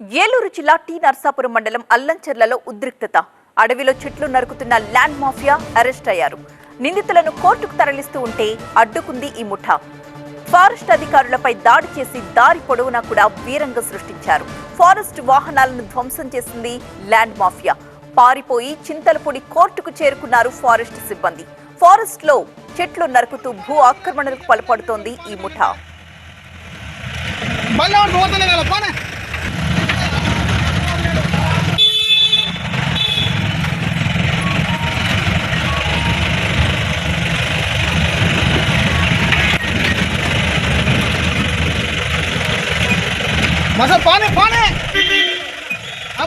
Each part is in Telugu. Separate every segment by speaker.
Speaker 1: ఏలూరు జిల్లా టి నర్సాపురం మండలం అల్లంచెర్లలో ఉద్రిక్తత. అడవిలో చెట్లు నరుకుతున్న ల్యాండ్ మాఫియా అరెస్ట్ అయ్యారు. నిందితులను కోర్టుకు తరలిస్తూ ఉంటే అడ్డుకుంది ఈ ముఠా. ఫారెస్ట్ అధికారులపై దాడి చేసి దారి పొడవునా కూడా వీరంగం సృష్టించారు. ఫారెస్ట్ వాహనాలను ధ్వంసం చేసింది ల్యాండ్ మాఫియా. పారిపోయి చింతలపూడి కోర్టుకు చేరుకున్నారు ఫారెస్ట్ సిబ్బంది. ఫారెస్ట్లో చెట్లు నరుకుతూ భూ ఆక్రమణలకు పాల్పడుతోంది ఈ ముఠా.
Speaker 2: మసా ఆ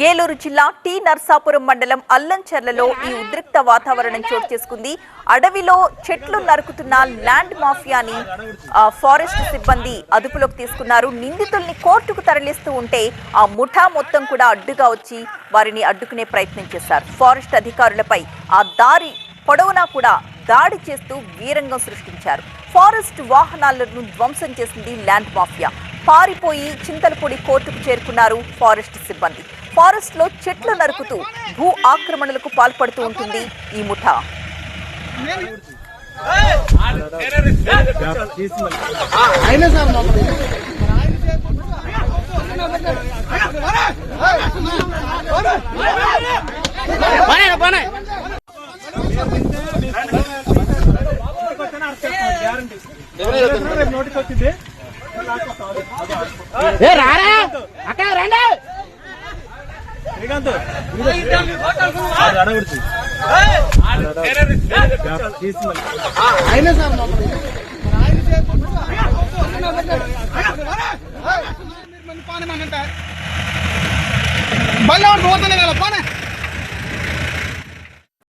Speaker 1: ఏలూరు జిల్లా టి నర్సాపురం మండలం అల్లంచెర్లలో ఈ ఉద్రిక్త వాతావరణం చోటు చేసుకుంది. అడవిలో చెట్లు నరుకుతున్న ల్యాండ్ మాఫియాని ఆ, ఫారెస్ట్ సిబ్బంది అదుపులోకి తీసుకున్నారు. నిందితుల్ని కోర్టుకు తరలిస్తూ ఉంటే ఆ ముఠా మొత్తం కూడా అడ్డుగా వచ్చి వారిని అడ్డుకునే ప్రయత్నం చేశారు. ఫారెస్ట్ అధికారులపై ఆ దారి పొడవునా కూడా దాడి చేస్తూ వీరంగం సృష్టించారు. ఫారెస్ట్ వాహనాలను ధ్వంసం చేసింది ల్యాండ్ మాఫియా పారిపోయి చింతలపూడి కోర్టుకు చేరుకున్నారు ఫారెస్ట్ సిబ్బంది ఫారెస్ట్లో చెట్లు నరుకుతూ భూ ఆక్రమణలకు పాల్పడుతూ ఉంటుంది ఈ ముఠా
Speaker 2: అయినా రారా? అక్కడ రండి. సార్ పోనే